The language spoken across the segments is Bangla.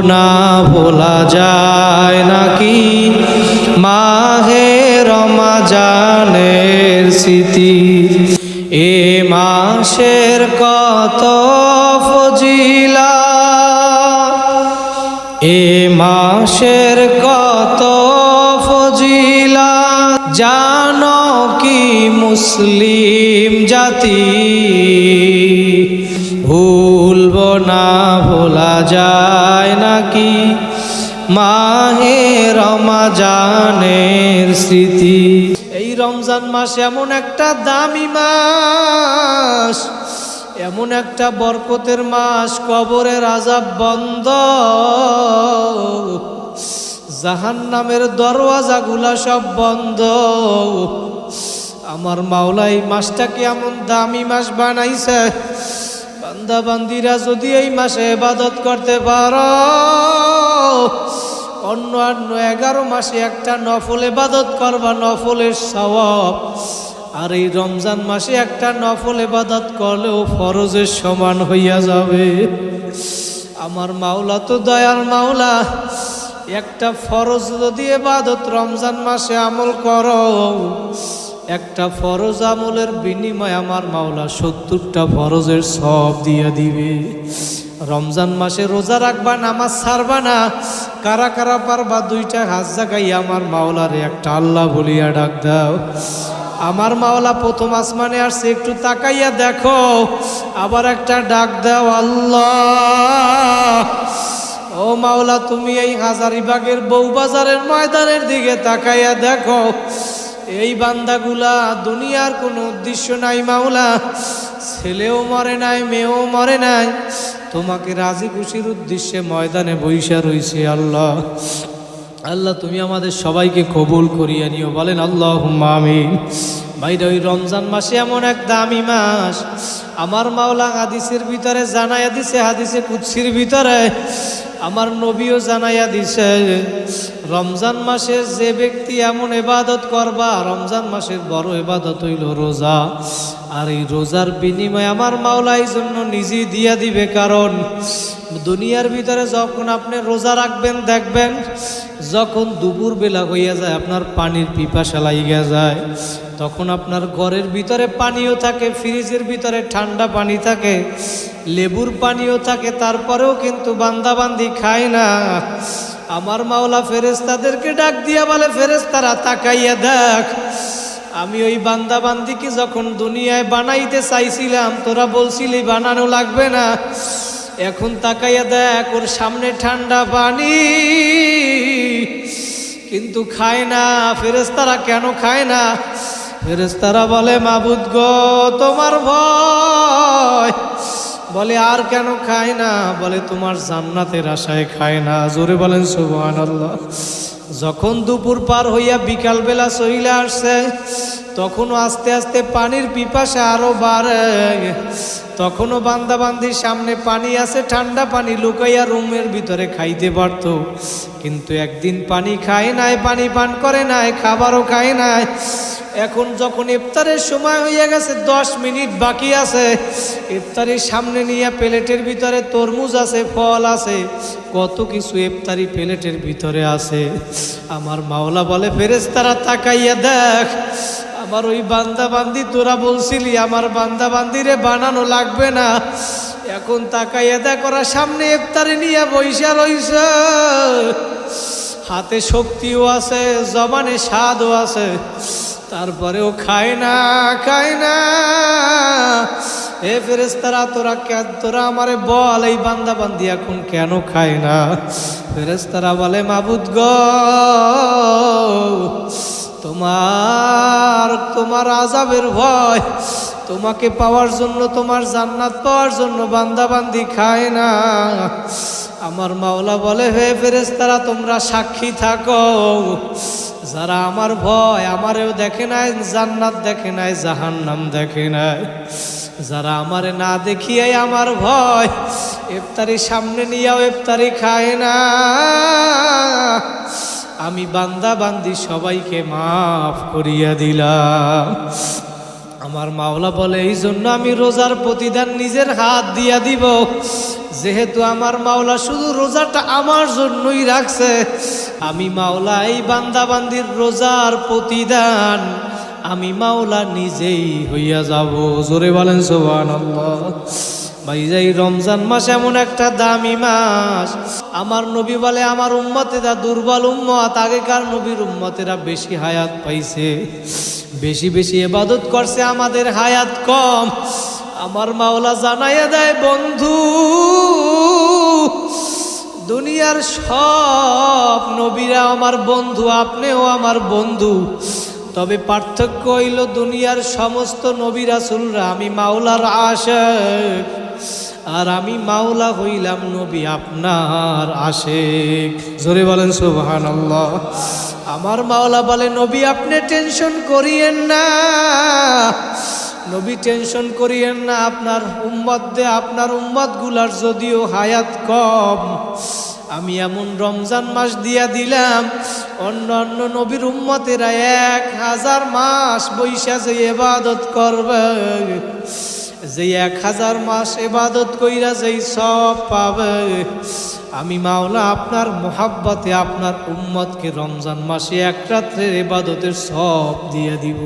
না ভোলা যায় নাকি? মাহে রমাজানের স্মৃতি। এ মাসের কত ফজিলা। এ মাসের কত ফজিলা। জানো কি মুসলিম জাতি? ভুলব না ভোলা যায়। নাকি মাহে রমাজানের স্মৃতি। এই রমজান মাস এমন একটা দামি মাস, এমন একটা বরকতের মাস, কবরের আজাব বন্ধ। জাহান নামের দরওয়াজাগুলা সব বন্ধ। আমার মাওলা, এই মাসটাকে এমন দামি মাস বানাইছে? বান্দা বান্দিরা যদি এই মাসে ইবাদত করতে পারো, অন্য অন্য এগারো মাসে একটা নফল ইবাদত করবা, নফলের সওয়াব আর এই রমজান মাসে একটা নফল ইবাদত করলেও ফরজের সমান হইয়া যাবে। আমার মাওলা তো দয়ার মাওলা, একটা ফরজ যদি এবাদত রমজান মাসে আমল করো একটা ফরজ আমলের বিনিময় আমার মাওলা সত্তরটা ফরজের সব দিয়ে দিবে। রমজান মাসে রোজা রাখবা, নামাজ ছাড়বা না, কারা কারা পারবা দুইটা হাত জাগাই আমার মাওলারে একটা আল্লাহ বলিয়া ডাক দাও। আমার মাওলা প্রথম আসমানে আসছে, একটু তাকাইয়া দেখো, আবার একটা ডাক দাও, আল্লাহ। ও মাওলা, তুমি এই হাজারিবাগের বউবাজারের ময়দানের দিকে তাকাইয়া দেখো এই বান্দাগুলা দুনিয়ার কোনো উদ্দেশ্য নাই মাওলা। ছেলেও মরে নাই, মেয়েও মরে নাই। তোমাকে রাজি খুশির উদ্দেশ্যে ময়দানে বৈশা রইছে আল্লাহ। আল্লাহ, তুমি আমাদের সবাইকে কবুল করিয়া নিও। বলেন আল্লাহ আমিন। ভাইরা, ওই রমজান মাসে এমন এক দামি মাস। আমার মাওলা হাদিসের ভিতরে জানাইয়া দিছে, হাদিসে কুৎসির ভিতরে। আমার নবীও জানাইয়া দিছে, রমজান মাসের যে ব্যক্তি এমন এবাদত করবা, রমজান মাসের বড় এবাদত হইল রোজা। আর এই রোজার বিনিময়ে আমার মাওলা এই জন্য নিজেই দিয়া দিবে, কারণ দুনিয়ার ভিতরে যখন আপনি রোজা রাখবেন, দেখবেন যখন দুপুর বেলা হইয়া যায়, আপনার পানির পিপাসা লাগিয়া যায়। তখন আপনার ঘরের ভিতরে পানিও থাকে, ফ্রিজের ভিতরে ঠান্ডা পানি থাকে, লেবুর পানিও থাকে, তারপরেও কিন্তু বান্দাবান্দি খায় না। আমার মাওলা ফেরেস্তাদেরকে ডাক দিয়া বলে ফেরেস্তারা তাকাইয়া দেখ, আমি ওই বান্দাবান্দিকে যখন দুনিয়ায় বানাইতে চাইছিলাম, তোরা বলছিলি বানানো লাগবে না। এখন তাকাইয়া দেখ, ওর সামনে ঠান্ডা পানি, কিন্তু খায় না। ফেরেস্তারা কেন খায় না? ফেরেস্তারা বলে, মাবুদ গো, তোমার ভয়। বলে, আর কেন খায় না? বলে, তোমার জান্নাতের আশায় খায় না। জোরে বলেন, সুবহানাল্লাহ। যখন দুপুর পার হইয়া বিকালবেলা চইলে আসছে তখনও আস্তে আস্তে পানির পিপাসা আরও বাড়ে। তখনও বান্দাবান্দির সামনে পানি আছে, ঠান্ডা পানি লুকাইয়া রুমের ভিতরে খাইতে পারতো। কিন্তু একদিন পানি খায় নাই, পানি পান করে নাই, খাবারও খায় নাই। এখন যখন ইফতারের সময় হইয়া গেছে, দশ মিনিট বাকি আছে। ইফতারির সামনে নিয়ে প্লেটের ভিতরে তরমুজ আছে, ফল আছে। কত কিছু ইফতারি প্লেটের ভিতরে আছে। আমার মাওলা বলে ফেরেস্তারা তাকাইয়া দেখ আমার ওই বান্দা বান্দি তোরা বলছিলি, আমার বান্দা বান্দিরে বানানো লাগবে না। এখন তাকাইয়া দেখ করা সামনে ইফতারি নিয়ে বৈশা রইছে। হাতে শক্তিও আছে, জবানে স্বাদও আছে, তারপরেও খায় না খায় না। এ ফেরেস্তারা তোরা তোরা আমারে বল, এই বান্দা বান্দি এখন কেন খায় না? ফেরেস্তারা বলে, মাবুদ গ তোমার তোমার আজাবের ভয়, তোমাকে পাওয়ার জন্য, তোমার জান্নাত পাওয়ার জন্য বান্দাবান্দি খায় না। আমার মাওলা বলে, হে ফেরেস্তারা তোমরা সাক্ষী থাকো। যারা আমার ভয়, আমারেও দেখে নাই, জান্নাত দেখে নাই, জাহান্নাম দেখে নাই। যারা আমারে না দেখিয়াই আমার ভয় ইফতারি সামনে নিয়েও ইফতারি খায় না। আমি বান্দা বান্দি সবাইকে মাফ করিয়া দিলাম। আমার মাওলা বলে, এই জন্য আমি রোজার প্রতিদান নিজের হাত দিয়া দিব। যেহেতু আমার মাওলা শুধু রোজাটা আমার জন্যই রাখছে, আমি মাওলা এই বান্দাবান্দির রোজার প্রতিদান আমি মাওলা নিজেই হইয়া যাব। জোরে বলেন সোহান ভাই এই রমজান মাস এমন একটা দামি মাস। আমার নবী বলে, আমার উম্মতেরা দুর্বল উম্মত, আগেকার নবীর উম্মতেরা বেশি হায়াত পাইছে। বেশি বেশি এবাদত করছে, আমাদের হায়াত কম। আমার মাওলা জানাইয়া দেয়, বন্ধু, দুনিয়ার সব নবীরা আমার বন্ধু, আপনিও আমার বন্ধু। তবে পার্থক্য হইল, দুনিয়ার সমস্ত নবী রাসুলরা আমি মাওলার আশেক। আর আমি মাওলা হইলাম নবী আপনার আশেক। জোরে বলেন সুবহান আমার মাওলা বলে, নবী আপনি টেনশন করিয়েন না। নবী টেনশন করিয়েন না, আপনার উম্মত দে আপনার উম্মতগুলার যদিও হায়াত কম। আমি এমন রমজান মাস দিয়া দিলাম, অন্য অন্য নবীর উম্মতেরা এক হাজার মাস বৈশা যে এবাদত করবে। যে এক হাজার মাস এবাদত কইরা যেই সব পাবে, আমি মাওলা আপনার মোহাব্বতে আপনার উম্মতকে রমজান মাসে এক রাত্রের এবাদতের সব দিয়ে দিব।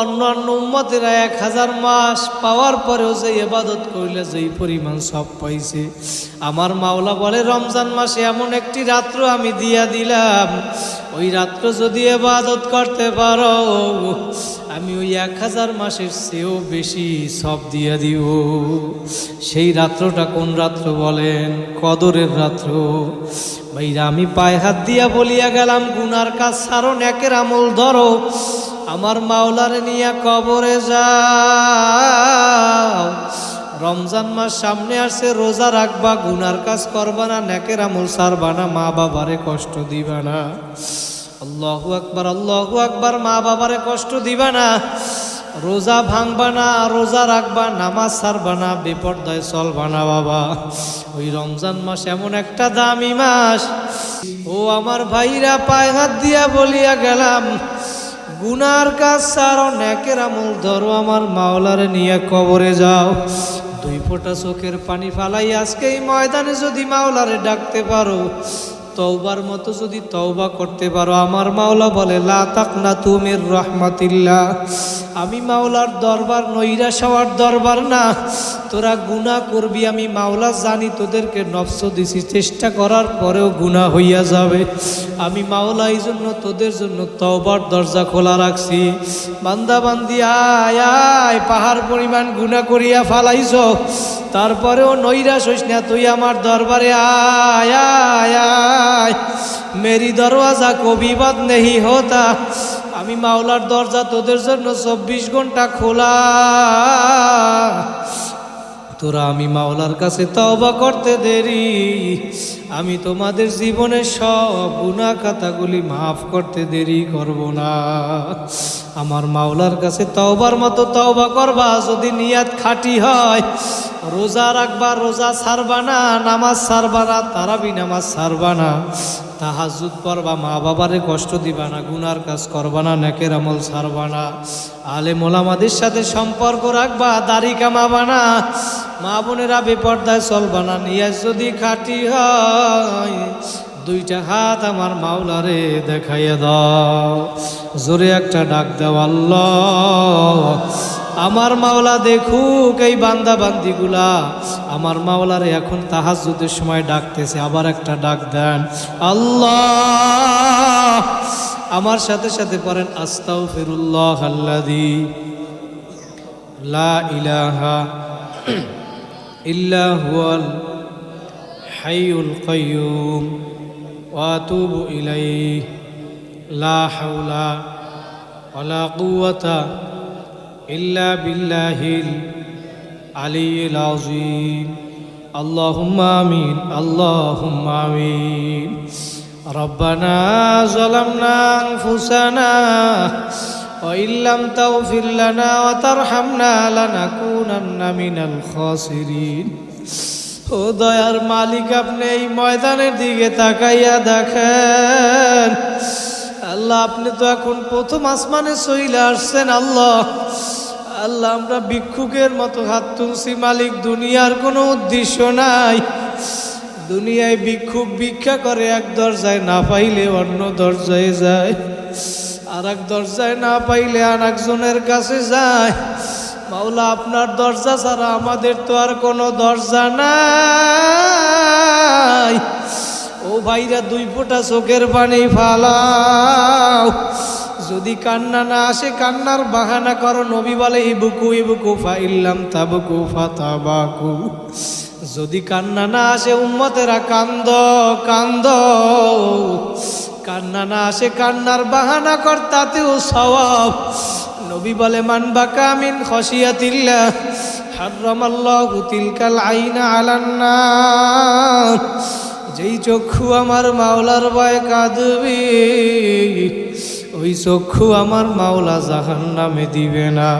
অন্য অন্য উম্মতেরা এক হাজার মাস পাওয়ার পরেও যে এবাদত করলে যেই পরিমাণ সব পাইছে। আমার মাওলা বলে, রমজান মাসে এমন একটি রাত্র আমি দিয়া দিলাম, ওই রাত্র যদি এবাদত করতে পারো আমি ওই এক হাজার মাসের চেয়েও বেশি সব দিয়া দিব সেই রাত্রটা কোন রাত্র বলেন? কদরের রাত্র। ভাইরা, আমি পায়ে হাত দিয়া বলিয়া গেলাম, গুনার কাজ সারো একের আমল ধরো। আমার মাওলারে নিয়ে কবরে যাও। রমজান মাস সামনে আসছে, রোজা রাখবা, গুনার কাজ করবা না নেকের আমল সারবা না, মা বাবারে কষ্ট দিবা না। আল্লাহু আকবার আল্লাহু আকবার, মা বাবারে কষ্ট দিবা না। রোজা ভাঙবা না, রোজা রাখবা, নামাজ সারবা না বিপর্দয় চলবা না বাবা। ওই রমজান মাস এমন একটা দামি মাস। ও আমার ভাইরা, পায়ে হাত দিয়া বলিয়া গেলাম, গুনার কাজ সারো নেকের আমল ধরো, আমার মাওলারে নিয়ে কবরে যাও। দুই ফোঁটা চোখের পানি ফালাই আজকে এই ময়দানে যদি মাওলারে ডাকতে পারো তওবার মতো যদি তওবা করতে পারো, আমার মাওলা বলে, লা তাকনা তুমির রহমাতিল্লাহ। আমি মাওলার দরবার, নৈরাশ হওয়ার দরবার না। তোরা গুনাহ করবি, আমি মাওলা জানি তোদেরকে নফস দিছি, চেষ্টা করার পরেও গুনাহ হইয়া যাবে। আমি মাওলা এই জন্য তোদের জন্য তওবার দরজা খোলা রাখছি। বান্দা বান্দি, আয় আয়, পাহাড় পরিমাণ গুনাহ করিয়া ফালাইছ। তারপরেও নৈরাশ হইস না, তুই আমার দরবারে আয় আয় আয়। মেরি দরওয়াজা কবি বাদ নেহি হতা। আমি মাওলার দরজা তোদের জন্য চব্বিশ ঘণ্টা খোলা। তোরা আমি মাওলার কাছে তবা করতে দেরি। আমি তোমাদের জীবনের সব গুণা খাতাগুলি মাফ করতে দেরি করব না। আমার মাওলার কাছে তওবার মতো তওবা করবা, যদি নিয়াত খাটি হয়। রোজা রাখবা, রোজা ছাড়বা না, নামাজ ছাড়বা না, তারাবি নামাজ ছাড়বা না। তাহাজুদ পড়বা, মা বাবারে কষ্ট দিবা না, গুনার কাজ করবা না, নেকের আমল ছাড়বা না। আলে মোলামাদের সাথে সম্পর্ক রাখবা, দাড়ি কামাবা না। মা বোনেরা বেপর্দায় চলবা না নিয়ে যদি খাটি হয় দুইটা হাত আমার মাওলারে দেখাইয়া দাও। জোরে একটা ডাক দাও, আল্লাহ। আমার মাওলা দেখুক এই বান্দা বান্দিগুলা আমার মাওলারে এখন তাহাজুদের সময় ডাকতেছে, আবার একটা ডাক দেন। আল্লাহ। আমার সাথে সাথে পড়েন আস্তাও ফিরুল্লাহ আল্লাদি লা ইলাহা ইল্লা হুয়াল হাইউল কাইয়ুম। واتوب اليه لا حول ولا قوه الا بالله العلي العظيم اللهم امين اللهم امين ربنا ظلمنا انفسنا وان لم تغفر لنا وترحمنا لنكونن من الخاسرين ও দয়ার মালিক, আপনি এই ময়দানের দিকে তাকাইয়া দেখেন। আল্লাহ, আপনি তো এখন প্রথম আসমানে সইলে আসছেন, আল্লাহ। আল্লাহ, আমরা ভিক্ষুকের মতো হাত তুলছি, মালিক, দুনিয়ার কোনো উদ্দেশ্য নাই। দুনিয়ায় ভিক্ষুক ভিক্ষা করে, এক দরজায় না পাইলে অন্য দরজায় যায়। আর এক দরজায় না পাইলে আর একজনের কাছে যায়। মাওলা, আপনার দরজা ছাড়া আমাদের তো আর কোনো দরজা নাই। ও ভাইরা, দুই ফোঁটা চোখের পানি ফালাও। যদি কান্না না আসে, কান্নার বাহানা করো। নবী বলে, ইবুকু ইবুকু, ফাইল্লাম তাবুকু, ফাতাবাকু। যদি কান্না না আসে, উম্মতেরা কান্দ কান্দ। কান্না না আসে, কান্নার বাহানা কর, তাতেও সওয়াব। নবী বলে, মান বাকামিন খসিয়াতিল্লাহ হারামাল্লাহু তিলকাল আইনা আলান্না যেই চক্ষু আমার মাওলার ভয় কাঁদবে, ওই চক্ষু আমার মাওলা জাহান নামে দিবে না।